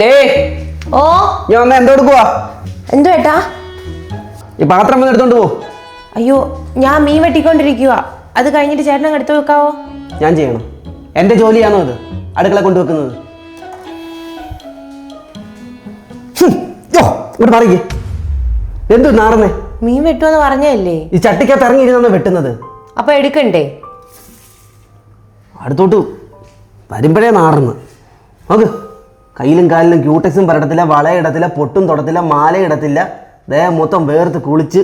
Day. ഓ. ഞാൻ വന്ന എന്തോ എടുക്കുവാ? എന്തോ ഏട്ടാ? ഈ പാത്രം വന്ന് എടുത്തോണ്ട് പോ. അയ്യോ ഞാൻ മീൻ വെട്ടിക്കൊണ്ടിരിക്കുക അത് കഴിഞ്ഞിട്ട് ചേട്ടനെ എടുത്തു വെക്കാവോ? ഞാൻ ചെയ്യണം. എന്റെ ജോലിയാണോ അത്? അടുക്കള കൊണ്ടുവെക്കുന്നത് ഇങ്ങോട്ട് മാറിക്കേ. എന്തു നാറുന്നേ? മീൻ വെട്ടുമെന്ന് പറഞ്ഞല്ലേ ഈ ചട്ടിക്കകത്ത് ഇറങ്ങിയിരുന്നാണ് വെട്ടുന്നത്? അപ്പൊ എടുക്കണ്ടേ? അടുത്തോട്ട് വരുമ്പോഴേ നാറുന്നു. നോക്ക്. കയ്യിലും കാലിലും ക്യൂടെക്സും പരടത്തില്ല വളയിടത്തില്ല പൊട്ടും തൊടത്തില്ല മാലയിടത്തില്ല. ദേഹം മൊത്തം വേർത്ത് കുളിച്ച്.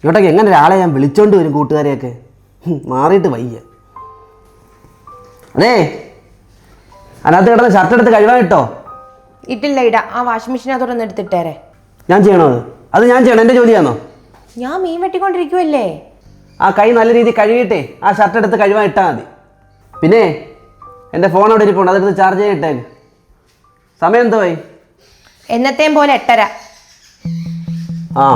ഇങ്ങോട്ടൊക്കെ എങ്ങനെ ഒരാളെ ഞാൻ വിളിച്ചോണ്ട് വരും കൂട്ടുകാരെയൊക്കെ? മാറിയിട്ട് വയ്യ. അതേ അതിനകത്ത് കിടന്ന ഷർട്ട് എടുത്ത് കഴിവാൻ കിട്ടോ ഇട്ടില്ല ഇടാ. ആ വാഷിംഗ് മെഷീനകത്തോടൊന്ന് എടുത്തിട്ടേരെ. ഞാൻ ചെയ്യണോ അത്? അത് ഞാൻ ചെയ്യണം. എന്റെ ജോലിയാണോ? ഞാൻ മീൻ വെട്ടിക്കൊണ്ടിരിക്കുവല്ലേ? ആ കൈ നല്ല രീതിയിൽ കഴുകിയിട്ടേ. ആ ഷർട്ട് എടുത്ത് കഴിവാൻ ഇട്ടാൽ മതി. പിന്നെ എന്റെ ഫോൺ അവിടെ ഇരിപ്പുണ്ട്? അതെടുത്ത് ചാർജ് ചെയ്തിട്ടേക്ക് സമയം എന്തോയി എന്നത്തെയും പോലെ എട്ടര. ആ.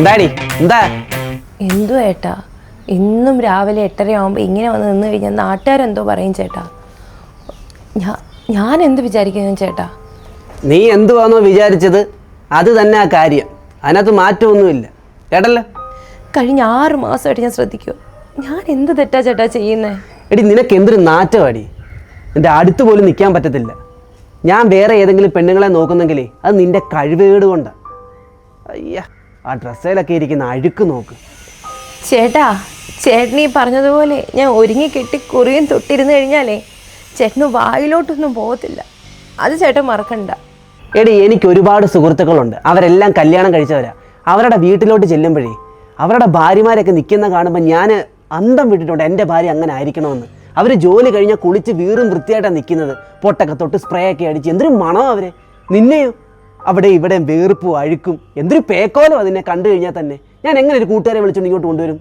എന്താടി? എന്താ? എന്തോ ഏട്ടാ? ഇന്നും രാവിലെ എട്ടര ആവുമ്പോ ഇങ്ങനെ വന്ന് നിന്ന് കഴിഞ്ഞാൽ നാട്ടുകാരെന്തോ പറയും ചേട്ടാ. ഞാൻ ഞാൻ എന്ത് വിചാരിക്കുന്നു ചേട്ടാ? നീ എന്തുവാണോ വിചാരിച്ചത്? അത് തന്നെ ആ കാര്യം. അതിനകത്ത് മാറ്റമൊന്നുമില്ല. കേട്ടല്ലോ? കഴിഞ്ഞ ആറ് മാസമായിട്ട് ഞാൻ ശ്രദ്ധിക്കൂ ഞാൻ എന്ത് തെറ്റാ ചേട്ടാ ചെയ്യുന്നേ? എടി നിനക്ക് എന്തൊരു നാറ്റമാടി? എന്റെ അടുത്ത് പോലും നിൽക്കാൻ പറ്റത്തില്ല. ഞാൻ വേറെ ഏതെങ്കിലും പെണ്ണുങ്ങളെ നോക്കുന്നെങ്കിലേ അത് നിന്റെ കഴിവേട് കൊണ്ടാണ് അയ്യ. ആ ഡ്രസ്സേലൊക്കെ ഇരിക്കുന്ന അഴുക്ക് നോക്ക്. ചേട്ടാ ചേട്ടനീ പറഞ്ഞതുപോലെ ഞാൻ ഒരുങ്ങി കെട്ടി കുറിയും തൊട്ടിരുന്ന് കഴിഞ്ഞാലേ ചേട്ടന് വായിലോട്ടൊന്നും പോകത്തില്ല. അത് ചേട്ടൻ മറക്കണ്ട. എടി എനിക്ക് ഒരുപാട് സുഹൃത്തുക്കളുണ്ട്. അവരെല്ലാം കല്യാണം കഴിച്ചവരാ. അവരുടെ വീട്ടിലോട്ട് ചെല്ലുമ്പോഴേ അവരുടെ ഭാര്യമാരൊക്കെ നിൽക്കുന്ന കാണുമ്പോൾ ഞാൻ അന്തം വിട്ടിട്ടുണ്ട് എന്റെ ഭാര്യ അങ്ങനെ ആയിരിക്കണമെന്ന്. അവർ ജോലി കഴിഞ്ഞാൽ കുളിച്ച് വീറും വൃത്തിയായിട്ടാണ് നിൽക്കുന്നത്. പൊട്ടൊക്കെ തൊട്ട് സ്പ്രേ ഒക്കെ അടിച്ച്. എന്തൊരു മണം അവരെ. നിന്നെയോ? അവിടെ ഇവിടെ വേർപ്പും അഴുക്കും. എന്തൊരു പേക്കോലും അതിനെ കണ്ടു കഴിഞ്ഞാൽ തന്നെ. ഞാൻ എങ്ങനെ ഒരു കൂട്ടുകാരെ വിളിച്ചുകൊണ്ട് ഇങ്ങോട്ട് കൊണ്ടുവരും?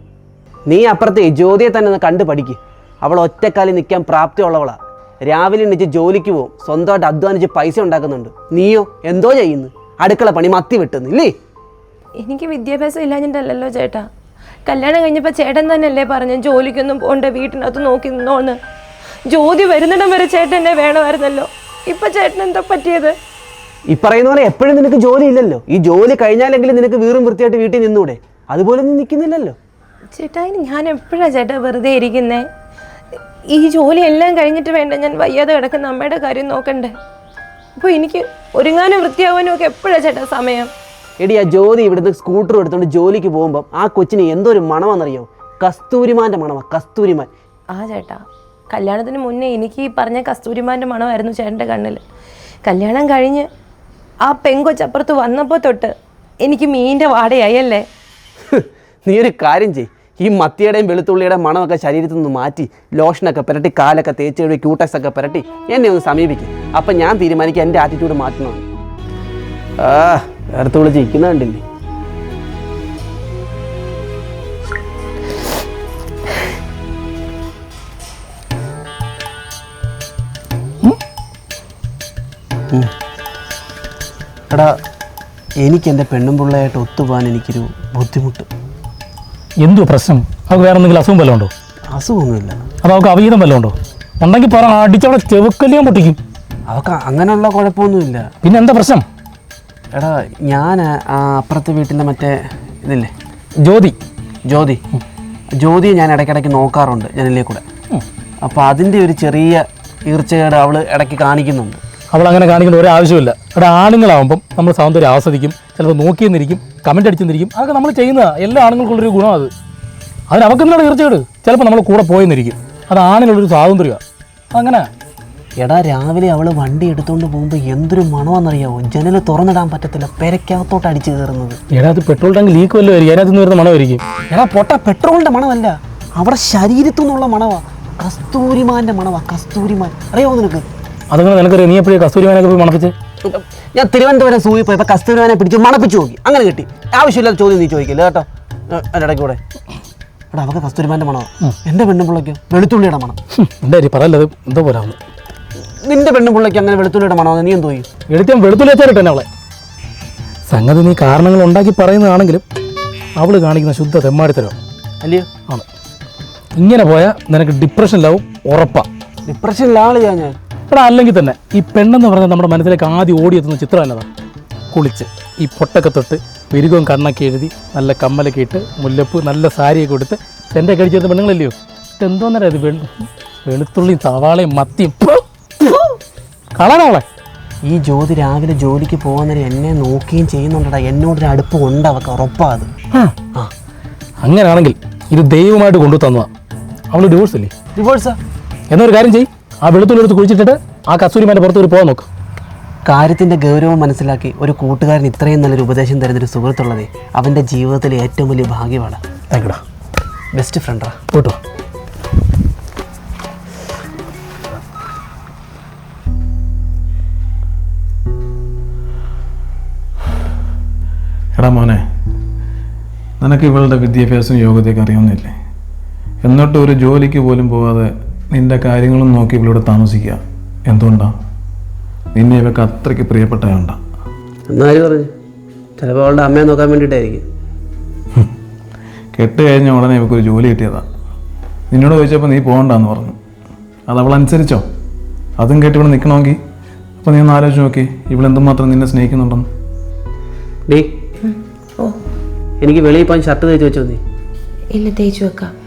നീ അപ്പുറത്തെ ജ്യോതിയെ തന്നെ ഒന്ന് കണ്ടു പഠിക്ക്. അവൾ ഒറ്റക്കാലിൽ നിൽക്കാൻ പ്രാപ്തിയുള്ളവളാ. രാവിലെ എണ്ണിച്ച് ജോലിക്ക് പോകും സ്വന്തമായിട്ട് അധ്വാനിച്ച് പൈസ ഉണ്ടാക്കുന്നുണ്ട്. നീയോ എന്തോ ചെയ്യുന്നു? അടുക്കള പണി മത്തി വെട്ടുന്നു ഇല്ലേ? എനിക്ക് വിദ്യാഭ്യാസം ഇല്ലാഞ്ഞിട്ടല്ലല്ലോ ചേട്ടാ. കല്യാണം കഴിഞ്ഞപ്പോൾ ചേട്ടൻ തന്നെയല്ലേ പറഞ്ഞു ജോലിക്കൊന്നും പോണ്ട വീട്ടിനകത്ത് നോക്കി നിന്നോന്ന്. ജോലി വരുന്നിടം വരെ ചേട്ടൻ എന്നെ വേണമായിരുന്നല്ലോ. ഇപ്പൊ ചേട്ടൻ എന്താ പറ്റിയത്? ഈ പറയുന്ന പോലെ എപ്പോഴും നിനക്ക് ജോലി ഇല്ലല്ലോ. ഈ ജോലി കഴിഞ്ഞാലെങ്കിലും നിനക്ക് വീറും വൃത്തിയായിട്ട് വീട്ടിൽ നിന്നൂടെ. അതുപോലെ നീ നിൽക്കുന്നില്ലല്ലോ. ചേട്ടാ ഇനി ഞാൻ എപ്പോഴാ ചേട്ടാ വെറുതെ ഇരിക്കുന്നേ? ഈ ജോലി എല്ലാം കഴിഞ്ഞിട്ട് വേണ്ട ഞാൻ വയ്യാതെ കിടക്കുന്ന അമ്മയുടെ കാര്യം നോക്കണ്ടേ? അപ്പോൾ എനിക്ക് ഒരുങ്ങാനും വൃത്തിയാവാനും ഒക്കെ എപ്പോഴാ ചേട്ടാ സമയം? എടി ആ ജ്യോതി ഇവിടുന്ന് സ്കൂട്ടർ എടുത്തുകൊണ്ട് ജോലിക്ക് പോകുമ്പോൾ ആ കൊച്ചിന് എന്തോ ഒരു മണമാണെന്നറിയോ? കസ്തൂരിമാന്റെ മണമാ കസ്തൂരിമാൻ. ആ ചേട്ടാ കല്യാണത്തിന് മുന്നേ എനിക്ക് ഈ പറഞ്ഞ കസ്തൂരിമാന്റെ മണമായിരുന്നു ചേട്ടന്റെ കണ്ണിൽ കല്യാണം കഴിഞ്ഞ് ആ പെങ്കൊച്ചപ്പുറത്ത് വന്നപ്പോൾ തൊട്ട് എനിക്ക് മീന്റെ വാടയായല്ലേ നീ ഒരു കാര്യം ചെയ് ഈ മത്തിയുടെയും വെളുത്തുള്ളിയുടെയും മണമൊക്കെ ശരീരത്തിൽ നിന്ന് മാറ്റി ലോഷനൊക്കെ പെരട്ടി കാലൊക്കെ തേച്ച് കഴുകി ക്യൂട്ടക്സ് ഒക്കെ പെരട്ടി എന്നെ ഒന്ന് സമീപിക്കും. അപ്പം ഞാൻ തീരുമാനിക്കും എന്റെ ആറ്റിറ്റ്യൂഡ് മാറ്റണം ആ എടുത്ത് വിളിച്ച് ഇരിക്കുന്ന കണ്ടില്ലേ? Mm-hmm. എടാ എനിക്ക് എന്റെ പെണ്ണും പിള്ളയായിട്ട് ഒത്തുപോകാൻ എനിക്കൊരു ബുദ്ധിമുട്ട്. എന്തോ പ്രശ്നം? അവൾക്ക് വേറെ എന്തെങ്കിലും അസുഖം വല്ലതും ഉണ്ടോ? അസുഖമൊന്നുമില്ല. അത് അവൾക്ക് അവീതം വല്ലതും ഉണ്ടോ? ഉണ്ടെങ്കിൽ പറ അടിച്ചവളെ ചെവുക്കല്ലിയാൻ പൊട്ടിക്കും. അവൾക്ക് അങ്ങനെയുള്ള കുഴപ്പമൊന്നുമില്ല. പിന്നെ എന്താ പ്രശ്നം? എടാ ഞാൻ ആ അപ്പുറത്തെ വീട്ടിലെ മറ്റേ ഇതില്ലേ? ജ്യോതി. ജ്യോതി. ജ്യോതിയെ ഞാൻ ഇടയ്ക്കിടയ്ക്ക് നോക്കാറുണ്ട് ജനലിൽ കൂടെ. അപ്പോൾ അതിന്റെ ഒരു ചെറിയ ഈർച്ചയുടെ അവൾ ഇടയ്ക്ക് കാണിക്കുന്നുണ്ട്. അവൾ അങ്ങനെ കാണിക്കുന്ന ഒരു ആവശ്യമില്ല അവിടെ ആണുങ്ങളാവുമ്പം നമ്മൾ സൗന്ദര്യം ആസ്വദിക്കും ചിലപ്പോൾ നോക്കി നോക്കിയെന്നിരിക്കും കമന്റ് അടിച്ചെന്നിരിക്കും. അതൊക്കെ നമ്മൾ ചെയ്യുന്ന എല്ലാ ആണുങ്ങൾക്കുള്ളൊരു ഗുണം അത് അതിന് അവർക്ക് എന്താണ് തീർച്ചയായിട്ടും ചിലപ്പോൾ നമ്മൾ കൂടെ പോയെന്നിരിക്കും. അത് ആണിനുള്ളൊരു സ്വാതന്ത്ര്യമാണ് അങ്ങനെ എടാ രാവിലെ അവൾ വണ്ടി എടുത്തുകൊണ്ട് പോകുമ്പോൾ എന്തൊരു മണമെന്നറിയാവോ ജനൽ തുറന്നിടാൻ പറ്റത്തില്ല. പെരക്കകത്തോട്ട് അടിച്ചു കയറുന്നത്. എടാ അത് പെട്രോൾ ടാങ്ക് ലീക്ക് വല്ലതും ആയിരിക്കും. അതിനകത്ത് നിന്ന് വരുന്ന മണമായിരിക്കും. എടാ പൊട്ട പെട്രോളിന്റെ മണമല്ല. അവിടെ ശരീരത്തു നിന്നുള്ള മണവാ. കസ്തൂരിമാന്റെ മണവാ. കസ്തൂരിമാൻ. അറിയാവോ നിനക്ക്? അതങ്ങനെ നിനക്കറിയാം? നീ എപ്പോഴും കസ്തൂരിമാനൊക്കെ പോയി മണപ്പിച്ച്? ഞാൻ തിരുവനന്തപുരം സൂയി പോയപ്പോൾ കസ്തൂരിമാനെ പിടിച്ച് മണപ്പിച്ചു നോക്കി. അങ്ങനെ കിട്ടി. ആവശ്യമില്ലാത്ത ചോദ്യം നീ ചോദിക്കില്ല കേട്ടോ. എന്റെ ഇടയ്ക്ക് കൂടെ. എടാ അവക്ക് കസ്തൂരിമാന്റെ മണോ എന്റെ പെണ്ണുപിള്ളയ്ക്കോ വെളുത്തുള്ളിയുടെ മണം. എന്തായാലും പറയല്ലത് എന്തോ പോലെ നിന്റെ പെണ്ണുപിള്ളയ്ക്ക് അങ്ങനെ വെളുത്തുള്ളിയുടെ മണോ നീ എന്തോ ചെയ്യും? എടുത്താൽ വെളുത്തുള്ളി വെച്ചാൽ അവളെ. സംഗതി നീ കാരണങ്ങൾ ഉണ്ടാക്കി പറയുന്നതാണെങ്കിലും അവൾ കാണിക്കുന്ന ശുദ്ധ തെമ്മാടിത്തരം. അല്ലയോ? ആണ്. ഇങ്ങനെ പോയാൽ നിനക്ക് ഡിപ്രഷനിലാവും ഉറപ്പാ. ഡിപ്രഷൻ ആളിയാ ഞാൻ. എടാ അല്ലെങ്കിൽ തന്നെ ഈ പെണ്ണെന്ന് പറഞ്ഞാൽ നമ്മുടെ മനസ്സിലേക്ക് ആദ്യം ഓടിയെത്തുന്ന ചിത്രം എന്നതാ? കുളിച്ച്. ഈ പൊട്ടൊക്കെ തൊട്ട് വിരുകവും കണ്ണൊക്കെ എഴുതി നല്ല കമ്മലൊക്കെ ഇട്ട് മുല്ലപ്പ് നല്ല സാരിയൊക്കെ കൊടുത്ത് എന്റെ കഴിച്ചിരുന്ന പെണ്ണുങ്ങളല്ലയോ ഇതെന്തോന്നറിയാം ഇത് വെളു വെളുത്തുള്ളിയും സവാളയും മത്തിയും. കളനാളെ ഈ ജ്യോതി രാവിലെ ജോലിക്ക് പോകുന്നവരെ എന്നെ നോക്കുകയും ചെയ്യുന്നുണ്ടടാ. എന്നോടൊരു അടുപ്പ് ഉണ്ട് അവൾക്ക് ഉറപ്പാ അത്. ആ. അങ്ങനെയാണെങ്കിൽ ഇത് ദൈവമായിട്ട് കൊണ്ടു തന്നതാ അവൾ ഡിവോഴ്സ് അല്ലേ ഡിവോഴ്സാ എന്നൊരു കാര്യം ചെയ്യ്. ആ വെളുത്തുള്ളി എടുത്ത് കുഴിച്ചിട്ടിട്ട് ആ കസ്തൂരിമാന്റെ പുറത്ത് ഒരു പോകാൻ നോക്ക്. കാര്യത്തിന്റെ ഗൗരവം മനസ്സിലാക്കി ഒരു കൂട്ടുകാരൻ ഇത്രയും നല്ലൊരു ഉപദേശം തരുന്നൊരു സുഹൃത്തുള്ളത് അവന്റെ ജീവിതത്തിലെ ഏറ്റവും വലിയ ഭാഗ്യമാണ്. താങ്ക് യുടാ ബെസ്റ്റ് ഫ്രണ്ടാ പോട്ടോ. എടാ മോനെ നിനക്ക് ഇവളുടെ വിദ്യാഭ്യാസം യോഗ്യതയൊക്കെ അറിയുന്നില്ലേ എന്നിട്ട് ഒരു ജോലിക്ക് പോലും പോകാതെ നിന്റെ കാര്യങ്ങളും നോക്കി ഇവിടെ താമസിക്കുക. എന്തുകൊണ്ടാ? നിന്നെ ഇവക്ക് അത്രയ്ക്ക് പ്രിയപ്പെട്ടതുകൊണ്ടാ എന്നാലും പറഞ്ഞു? ചിലപ്പോൾ അവളുടെ അമ്മയെ നോക്കാൻ വേണ്ടിയിട്ടായിരിക്കും. കെട്ട് കഴിഞ്ഞ ഉടനെ ഇവക്കൊരു ജോലി കിട്ടിയതാ. നിന്നോട് ചോദിച്ചപ്പോൾ നീ പോകണ്ടെന്ന് പറഞ്ഞു. അത് അനുസരിച്ചോ? അതും കേട്ട് ഇവിടെ നിൽക്കണമെങ്കിൽ അപ്പോൾ നീ ഒന്ന് ആലോചിച്ച് നോക്കി ഇവളെന്തുമാത്രം നിന്നെ സ്നേഹിക്കുന്നുണ്ടെന്ന്. ഡേ ഓ. എനിക്ക് വെളിയിൽ പോകാൻ ഷർട്ട് തേച്ച് വെച്ചോ നീ? എന്നെ തേച്ച് വെക്കാം.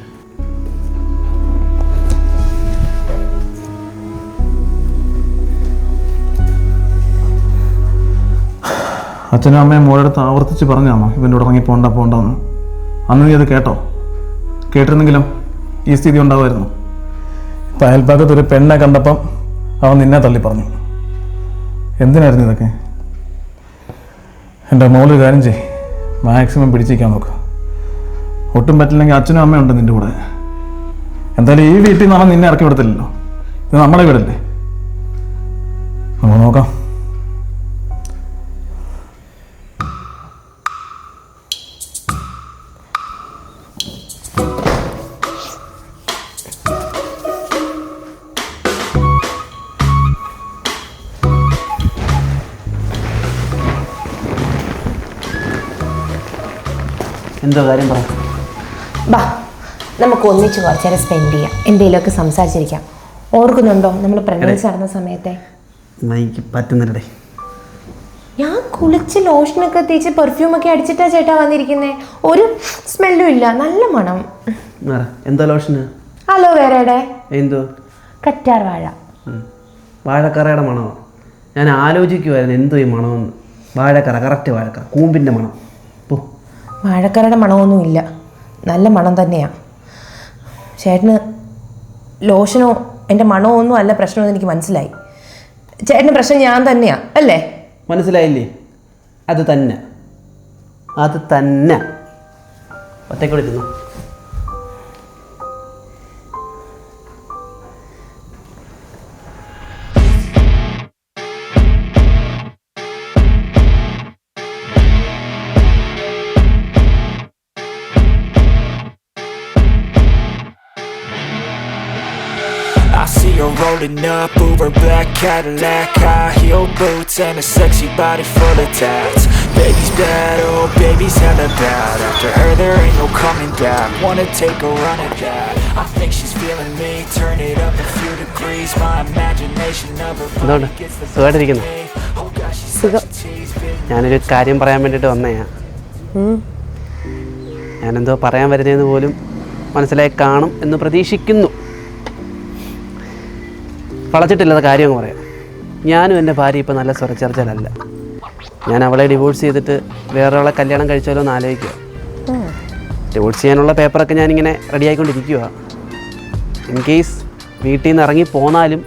അച്ഛനും അമ്മയും മോളടുത്ത് ആവർത്തിച്ച് പറഞ്ഞാണോ ഇവന്റെ കൂടെ ഇറങ്ങി പോണ്ട പോണ്ടെന്ന്? അന്ന് നീ അത് കേട്ടോ? കേട്ടിരുന്നെങ്കിലും ഈ സ്ഥിതി ഉണ്ടാവുമായിരുന്നു. ഇപ്പം അയൽപ്പാക്കത്ത് ഒരു പെണ്ണെ കണ്ടപ്പം അവൻ നിന്നെ തള്ളി പറഞ്ഞു. എന്തിനായിരുന്നു ഇതൊക്കെ? എന്റെ മോളൊരു കാര്യം ചെയ് മാക്സിമം പിടിച്ചിരിക്കാൻ നോക്ക്. ഒട്ടും പറ്റില്ലെങ്കിൽ അച്ഛനും അമ്മയും ഉണ്ട് നിന്റെ കൂടെ. എന്തായാലും ഈ വീട്ടിൽ നിന്നാണ് നിന്നെ ഇറക്കി വിടത്തില്ലല്ലോ. ഇത് നമ്മളെ വീടല്ലേ? നമുക്ക് നോക്കാം. എന്തോ കാര്യം പറ. ബാ നമുക്ക് ഒന്നിച്ച് കുറച്ച് നേരം സ്പെൻഡ് ചെയ്യാം. എന്തെങ്കിലുമൊക്കെ സംസാരിച്ചിരിക്കാം. ഓർക്കുന്നുണ്ടോ നമ്മൾ പ്രഗ്നൻസി നടന്ന സമയത്തെ? എനിക്ക് പറ്റുന്നില്ലടേ. ഞാൻ കുളിച്ച് ലോഷനൊക്കെ തേച്ച് പെർഫ്യൂമൊക്കെ അടിച്ചിട്ടാ ചേട്ടാ വന്നിരിക്കുന്നേ. ഒരു സ്മെല്ലും ഇല്ല നല്ല മണം. എന്താ ലോഷന് ഹലോ വേറെ എന്തോ? കറ്റാർ വാഴ. വാഴക്കറയുടെ മണമോ. ഞാൻ ആലോചിക്കുമായിരുന്നു എന്തോ ഈ മണമെന്ന്. വാഴക്കറ കറക്റ്റ് വാഴക്കറ കൂമ്പിന്റെ മണം. വാഴക്കറയുടെ മണമൊന്നുമില്ല. നല്ല മണം തന്നെയാണ് ചേട്ടന് ലോഷനോ എന്റെ മണമോ ഒന്നും അല്ല പ്രശ്നമെന്ന് എനിക്ക് മനസ്സിലായി. ചേട്ടന് പ്രശ്നം ഞാൻ തന്നെയാണ് അല്ലേ? മനസ്സിലായില്ലേ? അത് തന്നെ. അത് തന്നെ. ഒറ്റക്കൂടെ തിന്നു see her rolling up Uber black Cadillac High heel boots and a sexy body full of tats Baby's bad, oh baby's hella bad After her there ain't no coming back Wanna take a run at that I think she's feeling me Turn it up a few degrees My imagination of her body gets the സുഖമായിട്ടിരിക്കുന്നു Oh gosh, she's such a tease, baby ഞാനൊരു കാര്യം പറയാൻ വേണ്ടിയിട്ട് വന്നയാ ഞാനെന്തോ പറയാൻ വരുന്നതെന്ന് പോലും മനസ്സിലായി കാണും എന്ന് പ്രതീക്ഷിക്കുന്നു വളച്ചിട്ടില്ലാത്ത കാര്യം അങ്ങ് പറയാം. ഞാനും എന്റെ ഭാര്യ ഇപ്പോൾ നല്ല സ്വരച്ചേർച്ചയിലല്ല. ഞാൻ അവളെ ഡിവോഴ്സ് ചെയ്തിട്ട് വേറൊരാളെ കല്യാണം കഴിച്ചാലോ എന്ന് ആലോചിക്കുക. ഡിവോഴ്സ് ചെയ്യാനുള്ള പേപ്പറൊക്കെ ഞാനിങ്ങനെ റെഡിയായിക്കൊണ്ടിരിക്കുക ഇൻ കേസ് വീട്ടിൽ നിന്ന് ഇറങ്ങി പോന്നാലും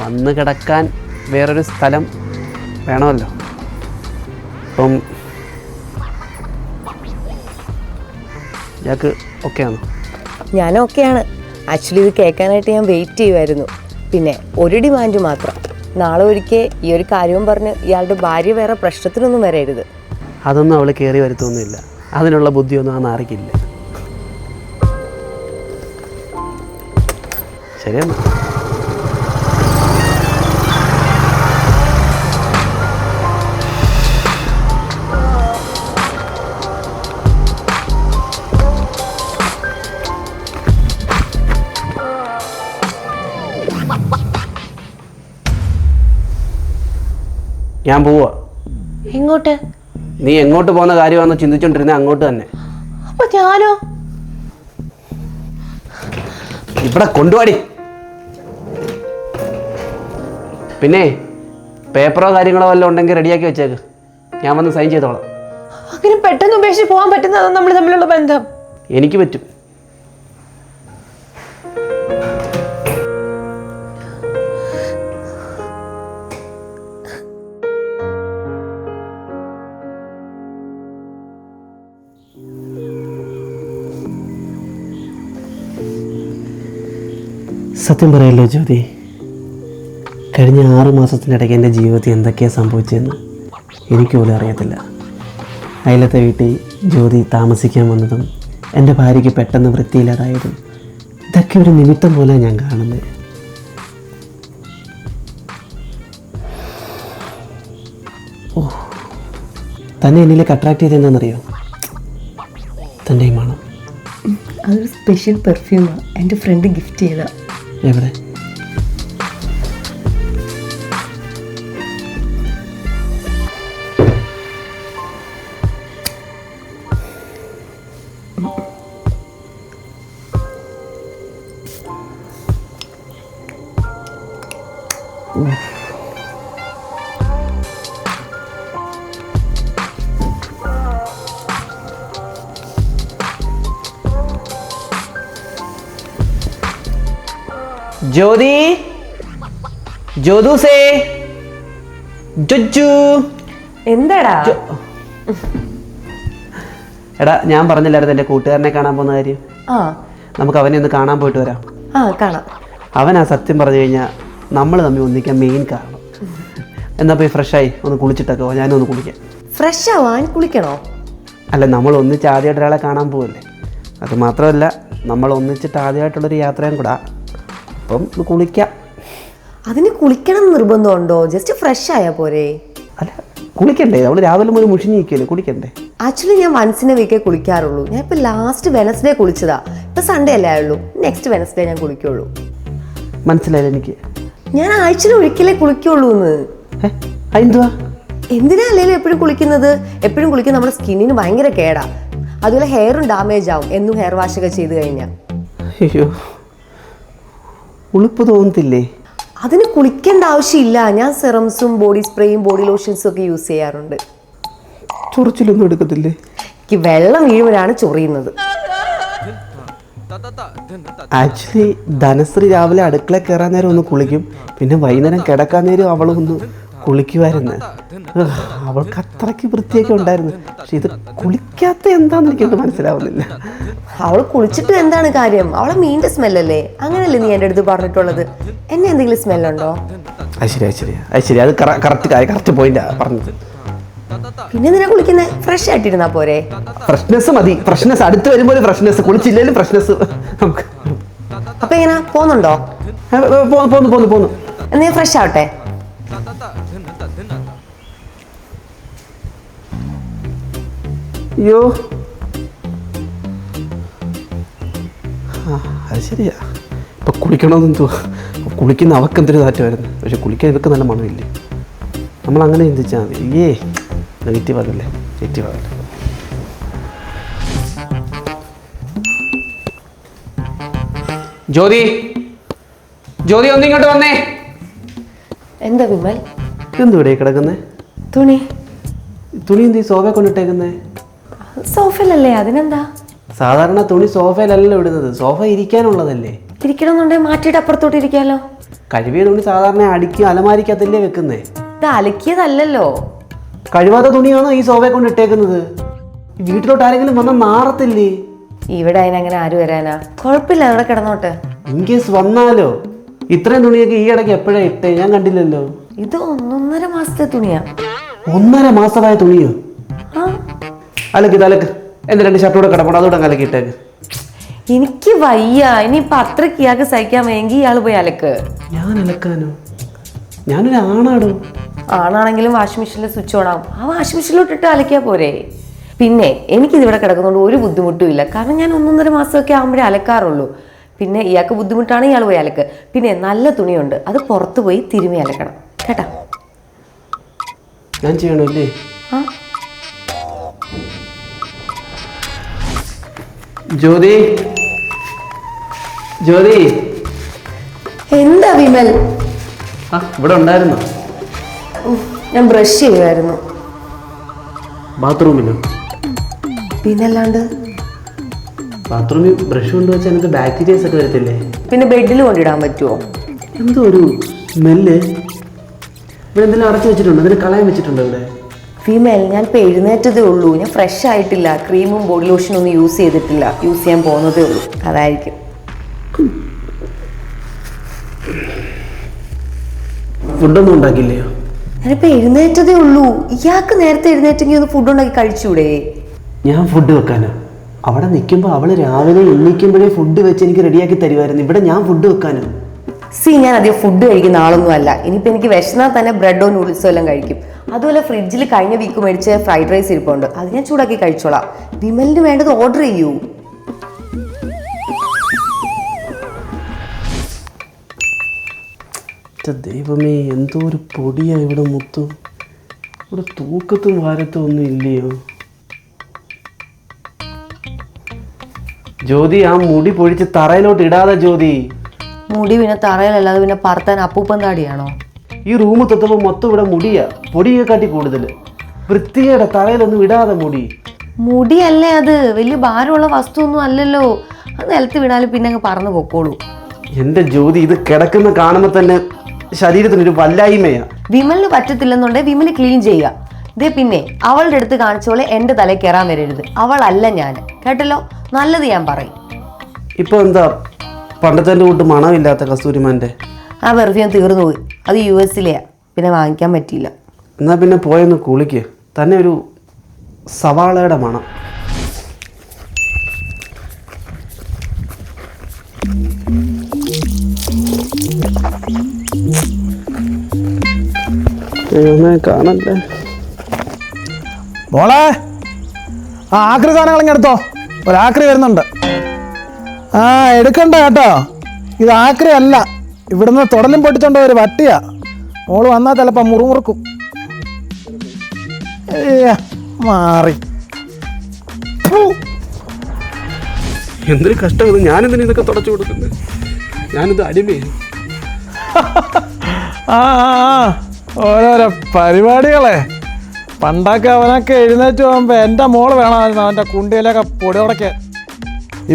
വന്ന് കിടക്കാൻ വേറൊരു സ്ഥലം വേണമല്ലോ. അപ്പം ഇയാൾക്ക് ഓക്കെയാണോ ഞാൻ ഓക്കെയാണ് ആക്ച്വലി ഇത് കേൾക്കാനായിട്ട് ഞാൻ വെയിറ്റ് ചെയ്യുമായിരുന്നു പിന്നെ ഒരു ഡിമാൻഡ് മാത്രം. നാളെ ഒരിക്കൽ ഈ ഒരു കാര്യവും പറഞ്ഞ് ഇയാളുടെ ഭാര്യ വേറെ പ്രശ്നത്തിനൊന്നും വരരുത്. അതൊന്നും അവൾ കയറി വരുത്തൊന്നുമില്ല. അതിനുള്ള ബുദ്ധിയൊന്നും ആ നാറിക്കില്ല. ശരിയെന്നാ ഞാൻ പോവാ. എങ്ങോട്ട്? നീ എങ്ങോട്ട് പോകുന്ന കാര്യമാണെന്ന് ചിന്തിച്ചോണ്ടിരുന്ന അങ്ങോട്ട് തന്നെ. അപ്പൊ ഞാനോ? ഇവിടെ കൊണ്ടുപോടി പിന്നെ പേപ്പറോ കാര്യങ്ങളോ വല്ലതും ഉണ്ടെങ്കിൽ റെഡിയാക്കി വെച്ചേക്ക്. ഞാൻ വന്ന് സൈൻ ചെയ്തോളാം. അങ്ങനെ പെട്ടെന്ന് ഉപേക്ഷിച്ച് പോകാൻ പറ്റുന്നതാണ് നമ്മൾ തമ്മിലുള്ള ബന്ധം? എനിക്ക് പറ്റും. സത്യം പറയല്ലോ ജ്യോതി. കഴിഞ്ഞ ആറ് മാസത്തിനിടയ്ക്ക് എന്റെ ജീവിതത്തിൽ എന്തൊക്കെയാണ് സംഭവിച്ചതെന്ന് എനിക്ക് പോലും അറിയത്തില്ല. അയലത്തെ വീട്ടിൽ ജ്യോതി താമസിക്കാൻ വന്നതും എന്റെ ഭാര്യയ്ക്ക് പെട്ടെന്ന് വൃത്തിയില്ലാതായതും ഇതൊക്കെ ഒരു നിമിത്തം പോലെ ഞാൻ കാണുന്നത് ഓ തന്നെ എന്നിലേക്ക് അട്രാക്ട് ചെയ്തെന്താണെന്നറിയോ തന്റെ ഈ മണം അതൊരു സ്പെഷ്യൽ പെർഫ്യൂമാണ് എന്റെ ഫ്രണ്ട് ഗിഫ്റ്റ് ചെയ്ത എവിടെ ജ്യോതി? ജ്യോതുസേ? ജുജു എന്താടാ? എടാ ഞാൻ പറഞ്ഞില്ലായിരുന്നു എന്റെ കൂട്ടുകാരനെ കാണാൻ പോകുന്ന കാര്യം. ആ. നമുക്ക് അവനെ ഒന്ന് കാണാൻ പോയിട്ട് വരാം. ആ കാണാം. അവനാ സത്യം പറഞ്ഞു കഴിഞ്ഞാൽ നമ്മൾ തമ്മിൽ ഒന്നിക്കാൻ മെയിൻ കാരണം. എന്നാ പോയി ഫ്രഷായി ഒന്ന് കുളിച്ചിട്ടൊക്കെ പോ, ഞാനും ഒന്ന് കുളിക്കാം. ഫ്രഷ് ആവാൻ കുളിക്കണോ? അല്ല നമ്മൾ ഒന്നിച്ച് ആദ്യമായിട്ട് ഒരാളെ കാണാൻ പോവല്ലേ? അത് മാത്രമല്ല നമ്മൾ ഒന്നിച്ചിട്ട് ആദ്യമായിട്ടുള്ളൊരു യാത്രയും കൂടാ. അപ്പം കുളിക്കാം. അതിന് കുളിക്കണം നിർബന്ധമുണ്ടോ? ജസ്റ്റ് ഫ്രഷ് ആയാ പോരെ. അല്ല കുളിക്കണ്ടേ? നമ്മൾ രാവിലെ മുതൽ മുഷിഞ്ഞ് നിൽക്കല്ലേ കുളിക്കണ്ടേ? ആക്ച്വലി ഞാൻ വൺസിനെ വീക്കേ കുളിക്കാറുള്ളൂ. ഞാൻ ഇപ്പൊ ലാസ്റ്റ് വെനസ്ഡേ കുളിച്ചതാ. ഇപ്പൊ സൺഡേ അല്ലേ ആയുള്ളൂ. നെക്സ്റ്റ് വെനസ്ഡേ ഞാൻ കുളിക്കുള്ളൂ. മനസ്സിലായില്ല എനിക്ക്. ഞാൻ ആഴ്ചയിൽ ഒരിക്കലേ കുളിക്കുള്ളൂ എന്ന്. എന്തുവാ എന്തിനാ അല്ലെങ്കിലും എപ്പോഴും കുളിക്കുന്നത്? എപ്പോഴും കുളിക്കുന്നത് നമ്മുടെ സ്കിന്നിന് ഭയങ്കര കേടാ. അതുപോലെ ഹെയറും ഡാമേജ് ആവും. എന്നും ഹെയർ വാഷ് ഒക്കെ ചെയ്ത് കഴിഞ്ഞാൽ അയ്യോ. ഉളുപ്പ് തോന്നത്തില്ലേ? അതിന് കുളിക്കേണ്ട ആവശ്യമില്ല. ഞാൻ സെറംസും ബോഡി സ്പ്രേയും ബോഡി ലോഷൻസും ഒക്കെ യൂസ് ചെയ്യാറുണ്ട്. ചൊറിച്ചിലൊന്നും എടുക്കത്തില്ലേ? എനിക്ക് വെള്ളം വീഴുമ്പോഴാണ് ചൊറിയുന്നത്. ആക്ച്വലി ധനശ്രീ രാവിലെ അടുക്കള കയറാൻ നേരം ഒന്ന് കുളിക്കും. പിന്നെ വൈകുന്നേരം കിടക്കാൻ നേരം അവളൊന്ന് കുളിക്കുമായിരുന്നു അവൾക്ക് അത്രയ്ക്ക് വൃത്തിയൊക്കെ ഉണ്ടായിരുന്നു. പക്ഷെ ഇത് കുളിക്കാത്ത എന്താന്ന് എനിക്കൊട്ട് മനസ്സിലാവുന്നില്ല. അവൾ കുളിച്ചിട്ട് എന്താണ് കാര്യം? അവളെ മീന്റെ സ്മെല്ലല്ലേ? അങ്ങനെയല്ലേ നീ എന്റെ അടുത്ത് പറഞ്ഞിട്ടുള്ളത്? എന്നെ എന്തെങ്കിലും സ്മെല്ലുണ്ടോ? അത് ശരി അത് ശരി അത് ശരി അത് കറക്റ്റ് കറക്റ്റ് പോയിന്റാ പറഞ്ഞത്. പിന്നെ നിന്നെ കുളിക്കുന്നത് ഫ്രഷ് ആയിട്ടിരുന്നാ പോരെ. ഫ്രഷ്നെസ് മതി. ഫ്രഷ്നെസ് അടുത്ത് വരുമ്പോൾ ഫ്രഷ്നെസ് കുളിച്ചില്ലെങ്കിലും ഫ്രഷ്നെസ് നമുക്ക് അപ്പൊ എങ്ങനെ? പോകുന്നുണ്ടോ പോന്നു പോന്നു പോന്നു. പോന്നു ഫ്രഷ് ആവട്ടെ. അയ്യോ. ആ അത് ശരിയാ. ഇപ്പം കുളിക്കണമെന്ന് തോന്നുന്നു കുളിക്കുന്ന അവക്ക് എന്തൊരു താറ്റ് വരുന്നു പക്ഷെ കുളിക്കാൻ ഇതൊക്കെ നല്ല മണമില്ലേ. നമ്മൾ അങ്ങനെ ചിന്തിച്ചാൽ മതി. ഏ നെഗറ്റീവ് ആകല്ലേ നെഗറ്റീവ് ആകല്ലേ ജ്യോതി. ജ്യോതി ഒന്നിങ്ങോട്ട് വന്നേ. എന്താ വിമൽ? എന്തുവിടെ കിടക്കുന്നേ? തുണി. തുണി എന്ത് ഈ സോഫ കൊണ്ടിട്ടേക്കുന്നേ? സോഫയിലല്ലേ? അതിനെന്താ? സാധാരണ തുണി സോഫയിലല്ലല്ലോ ഇടുന്നത്. സോഫ ഇരിക്കാനുള്ളതല്ലേ? ഇരിക്കണമെന്നുണ്ടെങ്കിൽ മാറ്റിയിട്ട് അപ്പുറത്തോട്ട് ഇരിക്കാലോ. കഴിവിയ തുണി സാധാരണ അടിക്ക് അലമാരിക്കത്തല്ലേ വെക്കുന്നേ? ഇത് അലക്കിയതല്ലല്ലോ. കഴിവാത്ത തുണിയാണോ ഈ സോഫയെ കൊണ്ട് ഇട്ടേക്കുന്നത്? വീട്ടിലോട്ട് ആരെങ്കിലും വന്നാൽ നാറത്തില്ലേ ഇവിടെ അതിനങ്ങനെ ആര് വരാനാ? കുഴപ്പമില്ല അവിടെ കിടന്നോട്ടെ. ഇൻ കേസ് വന്നാലോ? ഇത്രയും തുണിയൊക്കെ ഈ ഇടയ്ക്ക് എപ്പോഴാ ഇട്ടേ? ഞാൻ കണ്ടില്ലല്ലോ. ഇത് ഒന്നൊന്നര മാസത്തെ തുണിയാ. ഒന്നര മാസമായ തുണിയോ? ആ. അലക്ക് തലക്ക് എന്റെ രണ്ട് ഷർട്ടൂടെ കിടപ്പണം അതോടെ അലക്കിട്ടേക്ക് എനിക്ക് വയ്യ. ഇനിയിപ്പൊ അത്രയ്ക്ക് ഇയാൾക്ക് സഹിക്കാൻ വയ്യെങ്കിൽ ഇയാൾ പോയി അലക്ക്. ഞാൻ അലക്കാനോ? ഞാനൊരു ആണാടോ? ആണാണെങ്കിലും വാഷിംഗ് മെഷീനിൽ സ്വിച്ച് ഓൺ ആവും. ആ വാഷിംഗ് മെഷീനിലോട്ടിട്ട് അലക്കിയാൽ പോരെ. പിന്നെ എനിക്ക് ഇതിവിടെ കിടക്കുന്നതുകൊണ്ട് ഒരു ബുദ്ധിമുട്ടും ഇല്ല. കാരണം ഞാൻ ഒന്നൊന്നര മാസമൊക്കെ ആകുമ്പോഴേ അലക്കാറുള്ളൂ. പിന്നെ ഇയാൾക്ക് ബുദ്ധിമുട്ടാണ് ഇയാൾ പോയി അലക്ക്. പിന്നെ നല്ല തുണിയുണ്ട്. അത് പുറത്ത് പോയി തിരുമി അലക്കണം. കേട്ടാ? ഞാൻ ചെയ്യണോ ജ്യോതി? ജ്യോതി? എന്താ വിമൽ? ആ ഇവിടെ ഉണ്ടായിരുന്നു. ഞാൻ ബ്രഷ് ചെയ്യുമായിരുന്നു ബാത്റൂമിലോ. പിന്നല്ലാണ്ട്? ബാത്റൂമിൽ ബ്രഷ് കൊണ്ടുവച്ചാൽ അതിനകത്ത് ബാക്ടീരിയസ് ഒക്കെ വരത്തില്ലേ? പിന്നെ ബെഡിൽ കൊണ്ടിടാൻ പറ്റുമോ എന്തോ ഒരു സ്മെല്ല് ഇവിടെ എന്തെങ്കിലും അടച്ചു വെച്ചിട്ടുണ്ടോ എന്തെങ്കിലും കളയാൻ വെച്ചിട്ടുണ്ടോ ഇവിടെ. ഫീമെയിൽ ഞാൻ ഇപ്പോൾ എഴുന്നേറ്റതേ ഉള്ളൂ. ഞാൻ ഫ്രഷ് ആയിട്ടില്ല. ക്രീമും ബോഡി ലോഷനും ഒന്നും യൂസ് ചെയ്തിട്ടില്ല. യൂസ് ചെയ്യാൻ പോകുന്നതേ ഉള്ളൂ. അതായിരിക്കും. ഫുഡൊന്നും ഉണ്ടാക്കില്ലയോ ഞാനിപ്പോൾ എഴുന്നേറ്റതേ ഉള്ളൂ. ഇയാൾക്ക് നേരത്തെ എഴുന്നേറ്റെങ്കിൽ ഒന്ന് ഫുഡ് ഉണ്ടാക്കി കഴിച്ചൂടെ? ഞാൻ ഫുഡ് വെക്കാനോ. അവിടെ നിൽക്കുമ്പോൾ അവൾ രാവിലെ എണ്ണിക്കുമ്പോഴേ ഫുഡ് വെച്ച് എനിക്ക് റെഡിയാക്കി തരുമായിരുന്നു ഇവിടെ ഞാൻ ഫുഡ് വെക്കാനോ. സി ഞാൻ അധികം ഫുഡ് കഴിക്കുന്ന ആളൊന്നും അല്ല ഇനിയിപ്പോൾ എനിക്ക് വിശന്നാൽ തന്നെ ബ്രെഡോ നൂഡിൽസോ എല്ലാം കഴിക്കും. അതുപോലെ ഫ്രിഡ്ജിൽ കഴിഞ്ഞ വീക്ക് മേടിച്ച ഫ്രൈഡ് റൈസ് ഇരിപ്പുണ്ട്. അത് ഞാൻ ചൂടാക്കി കഴിച്ചോളാം. വിമലിന് വേണ്ടത് ഓർഡർ ചെയ്യൂ. ദൈവമേ എന്തോ ഒരു പൊടിയാ ഇവിടെ മുത്തു. ഇവിടെ തൂക്കത്തും വാരത്തും ഒന്നും ഇല്ലയോ? ജ്യോതി ആ മുടി പൊഴിച്ച് തറയിലോട്ട് ഇടാതെ ജ്യോതി. മുടി പിന്നെ തറയിലല്ലാതെ പിന്നെ പറത്താൻ അപ്പൂപ്പൻ താടിയാണോ? ഈ റൂം തൊത്തപ്പോൾ മൊത്തം ഇവിടെ മുടിയാ. പൊടിയെ കാട്ടി കൂടുതൽ വൃത്തിയുടെ തറയിലൊന്നും ഇടാതെ മുടി. മുടിയല്ലേ അത്. വലിയ ഭാരമുള്ള വസ്തു ഒന്നും അല്ലല്ലോ. അത് നിലത്ത് വീണാലും പിന്നെ അങ്ങ് പറന്നു പൊക്കോളൂ. എന്റെ ജ്യോതി ഇത് കിടക്കുന്ന കാണുമ്പോൾ തന്നെ ശരീരത്തിനൊരു വല്ലായ്മയാ. വിമലിന് പറ്റത്തില്ലെന്നുണ്ടെ വിമൽ ക്ലീൻ ചെയ്യുക. ഇതേ പിന്നെ അവളുടെ അടുത്ത് കാണിച്ചോളെ എന്റെ തലയിൽ കയറാൻ വരരുത്. അവളല്ല ഞാൻ കേട്ടല്ലോ? നല്ലത് ഞാൻ പറയും. ഇപ്പൊ എന്താ? പണ്ടത്തെ കൂട്ട് മണമില്ലാത്ത കസ്തൂരിമാന്റെ ആ പെർഫ്യൂം തീർന്നു പോയി. അത് യു എസിലെയാ പിന്നെ വാങ്ങിക്കാൻ പറ്റിയില്ല. എന്നാൽ പിന്നെ പോയൊന്ന് കുളിക്ക്. തന്നെ ഒരു സവാളയുടെ മണം. ദൈവമേ, കാണല്ലേ മോളെ ആ ആക്രി സാധനങ്ങൾ ഇങ്ങനെ എടുത്തോ? ഒരു ആക്രി വരുന്നുണ്ട്. ആ എടുക്കണ്ട കേട്ടോ. ഇത് ആക്രയല്ല ഇവിടുന്ന് തുടലും പൊട്ടിച്ചോണ്ട ഒരു വട്ടിയാ. മോൾ വന്നാൽ ചിലപ്പോൾ മുറുമുറുക്കും. മാറി. എന്തൊരു കഷ്ടം ഇത്. ഞാനെന്തിനാ ഇതൊക്കെ തുടച്ചു കൊടുക്കുന്നത് ഞാനിത് അടിമയായി ആ. ഓരോരോ പരിപാടികളെ. പണ്ടൊക്കെ അവനൊക്കെ എഴുന്നേറ്റ് പോകുമ്പോൾ എന്റെ മോൾ വേണമായിരുന്നു. അവന്റെ കുണ്ടിയിലൊക്കെ പൊടി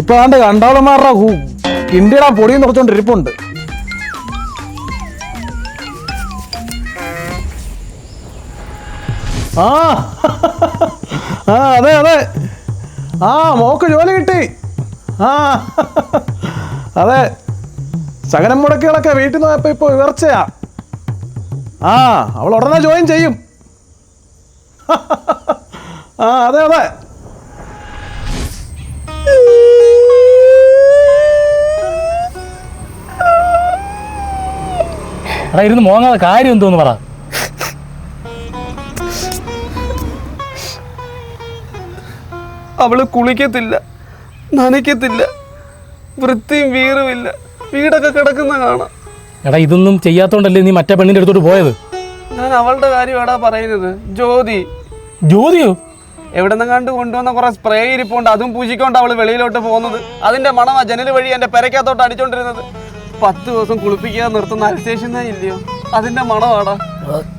ഇപ്പൊ ആണ്ട് കണ്ടാളന്മാരുടെ ഇന്ത്യയുടെ പൊടിയും തുറച്ചോണ്ട് ഇരിപ്പുണ്ട് ആ ആ അതെ അതെ. ആ മോക്ക് ജോലി കിട്ടി. ആ അതെ. ശകനം മുടക്കുകളൊക്കെ വീട്ടിൽ നിന്ന് പോയപ്പോൾ ഇപ്പോൾ ഉയർച്ചയാ. ആ അവൾ ഉടനെ ജോയിൻ ചെയ്യും. ആ അതെ അതെ. എടാ ഇരുന്ന് മോങ്ങാതെ കാര്യം എന്തോന്ന് പറ. അവൾ കുളിക്കത്തില്ല നനയ്ക്കത്തില്ല വൃത്തിയും വീറുമില്ല. വീടൊക്കെ കിടക്കുന്ന കാണാം. എടാ ഇതൊന്നും ചെയ്യാത്തോണ്ടല്ലേ നീ മറ്റേ പെണ്ണിന്റെ അടുത്തോട്ട് പോയത്? ഞാൻ അവളുടെ കാര്യം എടാ പറയുന്നത്. ജ്യോതി. ജ്യോതിയോ? എവിടെ കണ്ട് കൊണ്ടുവന്ന കുറെ സ്പ്രേ ഇരിപ്പുണ്ട്. അതും പൂശിക്കൊണ്ട് അവൾ വെളിയിലോട്ട് പോകുന്നത്. അതിന്റെ മണമാ ജനൽ വഴി എന്റെ പെരക്കകത്തോട്ട് അടിച്ചോണ്ടിരുന്നത്. പത്ത് ദിവസം കുളിപ്പിക്കാൻ നിർത്തുന്ന അൽസേഷൻ ഇല്ലയോ? അതിന്റെ മണമാടാ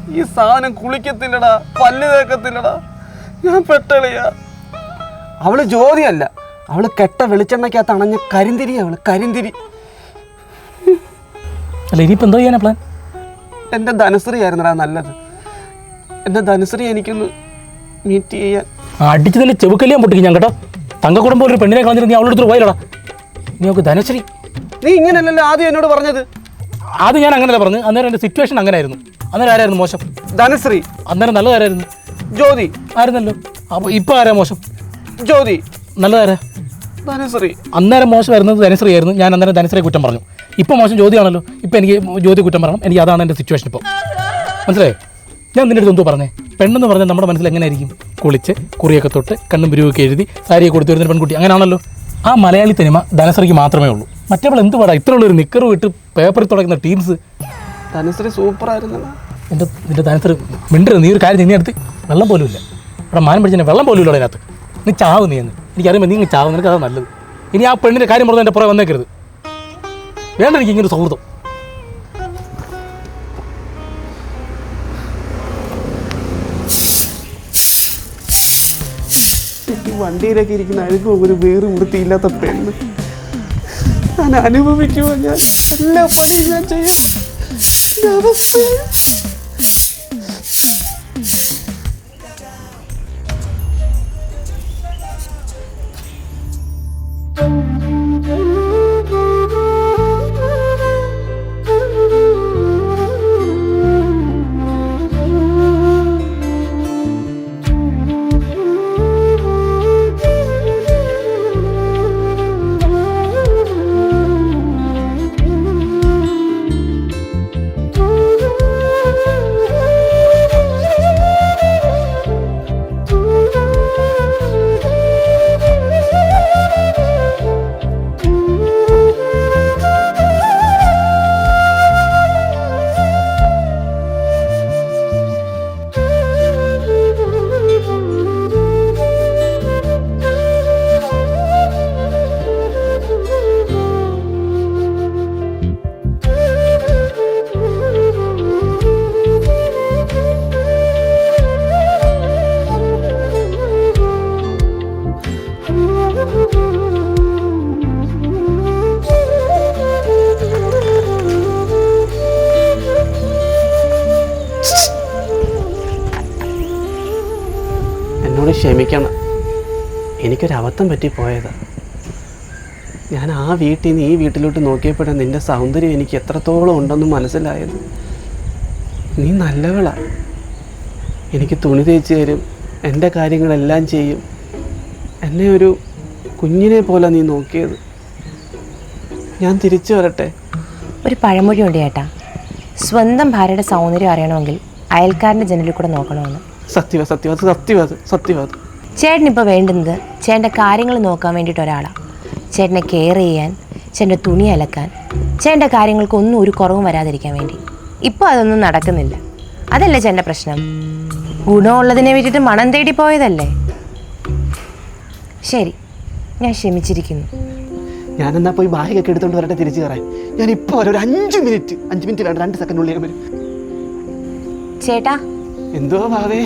ഈ സാധനം കുളിക്കത്തില്ലടാ പല്ല് തേക്കത്തില്ലടാ. ഞാൻ പെട്ടളിയാ. അവൾ ജ്യോതിയല്ല. അവൾ കെട്ട വെളിച്ചെണ്ണയ്ക്കകത്ത് അണഞ്ഞ കരിന്തിരി അവൾ കരിന്തിരി. അല്ല ഇനിയിപ്പോൾ എന്തോ ചെയ്യാനാ പ്ലാൻ എന്റെ ധനുശ്രീ ആയിരുന്നടാ നല്ലത്. എന്റെ ധനുശ്രീ എനിക്കൊന്ന് മീറ്റ് ചെയ്യാൻ. അടിച്ചു തന്നെ ചെവുക്കല്യാൻ പൊട്ടിക്കും ഞാൻ കേട്ടോ. തങ്കക്കുടം പോലെ ഒരു പെണ്ണിനെ കളഞ്ഞിട്ട് നീ അവളുടെ അടുത്ത് പോയില്ലടാ. നീ നോക്ക് ധനശ്രീ. നീ ഇങ്ങനെയല്ലല്ലോ ആദ്യം എന്നോട് പറഞ്ഞത്? ആദ്യം ഞാൻ അങ്ങനെയല്ല പറഞ്ഞു അന്നേരം എന്റെ സിറ്റുവേഷൻ അങ്ങനെ ആയിരുന്നു അന്നേരം ആരായിരുന്നു മോശം? ധനശ്രീ. അന്നേരം നല്ലതാരായിരുന്നു ജ്യോതി. ആയിരുന്നല്ലോ. അപ്പോൾ ഇപ്പോൾ ആരാ മോശം? ജ്യോതി. നല്ലതാരാ? ധനശ്രീ. അന്നേരം മോശം മോശമായിരുന്നത് ധനശ്രീ ആയിരുന്നു. ഞാൻ അന്നേരം ധനശ്രീ കുറ്റം പറഞ്ഞു. ഇപ്പോൾ മോശം ജ്യോതി ആണല്ലോ ഇപ്പോൾ എനിക്ക് ജ്യോതി കുറ്റം പറയണം എനിക്ക് അതാണ് എന്റെ സിറ്റുവേഷൻ ഇപ്പോൾ മനസ്സിലായോ? ഞാൻ നിന്റെ അടുത്ത് എന്തോ പറഞ്ഞേ? പെണ്ണെന്ന് പറഞ്ഞാൽ നമ്മുടെ മനസ്സിൽ എങ്ങനെയായിരിക്കും? കുളിച്ച് കുറിയൊക്കെ തൊട്ട് കണ്ണും പിരിവൊക്കെ എഴുതി സാരിയൊക്കെ കൊടുത്തു വരുന്ന പെൺകുട്ടി. അങ്ങനെയാണല്ലോ. ആ മലയാളി സിനിമ ധനശ്രീക്ക് മാത്രമേ ഉള്ളൂ. മറ്റേവൾ എന്ത് പാടാ? ഇത്ര ഉള്ളൊരു നിക്കർ വിട്ട് പേപ്പറിൽ തുടങ്ങുന്ന ടീംസ് ധനശ്രീ സൂപ്പർ ആയിരുന്നല്ലോ എന്റെ നിന്റെ ധനശ്രീ മിണ്ടരുത്. നീ ഒരു കാര്യം നിന്നെ അടുത്ത് വെള്ളം പോലും ഇല്ല. ഇവിടെ മാനം പിടിച്ചതിന് വെള്ളം പോലും ഇല്ല അതിനകത്ത് നീ ചാവ് നീ എന്ന്. എനിക്കറിയുമ്പോൾ നീ ചാവ് നിനക്ക് അതാ നല്ലത്. ഇനി ആ പെണ്ണിന്റെ കാര്യം പറഞ്ഞു എന്റെ പുറകെ വന്നേക്കരുത്. വേണ്ട എനിക്ക് ഇങ്ങനെ സൗഹൃദം. വണ്ടിയിലൊക്കെ ഇരിക്കുന്ന അഴുക്കും ഒരു വേറും വൃത്തിയില്ലാത്ത പെണ്ണ്. ഞാൻ അനുഭവിക്കുമോ? ഞാൻ എല്ലാ പണിയും ഞാൻ ചെയ്യാം. അവസ്ഥ ക്ഷമിക്കണം. എനിക്കൊരു അബദ്ധം പറ്റിപ്പോയതാ. ഞാൻ ആ വീട്ടിൽ നിന്ന് ഈ വീട്ടിലോട്ട് നോക്കിയപ്പോഴാണ് നിന്റെ സൗന്ദര്യം എനിക്ക് എത്രത്തോളം ഉണ്ടെന്ന് മനസ്സിലായത്. നീ നല്ലവളാ. എനിക്ക് തുണി തേച്ച് തരും എന്റെ കാര്യങ്ങളെല്ലാം ചെയ്യും. എന്നെ ഒരു കുഞ്ഞിനെ പോലെ നീ നോക്കിയത്. ഞാൻ തിരിച്ചു വരട്ടെ? ഒരു പഴമൊഴിയുണ്ട് ചേട്ടാ. സ്വന്തം ഭാര്യയുടെ സൗന്ദര്യം അറിയണമെങ്കിൽ അയൽക്കാരന്റെ ജനലിൽ കൂടെ നോക്കണമെന്ന്. സത്യവ സത്യവ അത് സത്യവ അത് സത്യവ അത്. ചേട്ടനിപ്പോൾ വേണ്ടുന്നത് ചേട്ടന്റെ കാര്യങ്ങൾ നോക്കാൻ വേണ്ടിയിട്ട് ഒരാളാണ് ചേട്ടനെ കെയർ ചെയ്യാൻ ചേട്ടന്റെ തുണി അലക്കാൻ ചേട്ടന്റെ കാര്യങ്ങൾക്കൊന്നും ഒരു കുറവും വരാതിരിക്കാൻ വേണ്ടി. ഇപ്പോൾ അതൊന്നും നടക്കുന്നില്ല. അതല്ലേ ചേട്ടന്റെ പ്രശ്നം? ഗുണമുള്ളതിനെ വിട്ടിട്ട് മണം തേടി പോയതല്ലേ? ശരി ഞാൻ ക്ഷമിച്ചിരിക്കുന്നു. ഞാനെന്നാ പോയി ബാഗൊക്കെ എടുത്തോണ്ട് വരട്ടെ തിരിച്ചു കയറാൻ. ഞാൻ ഇപ്പോൾ ഒരു അഞ്ച് മിനിറ്റ് അഞ്ച് മിനിറ്റ് വേണ്ട രണ്ട് സെക്കൻഡ് ഞാൻ വരും. ചേട്ടാ എന്തോ ഭാവേ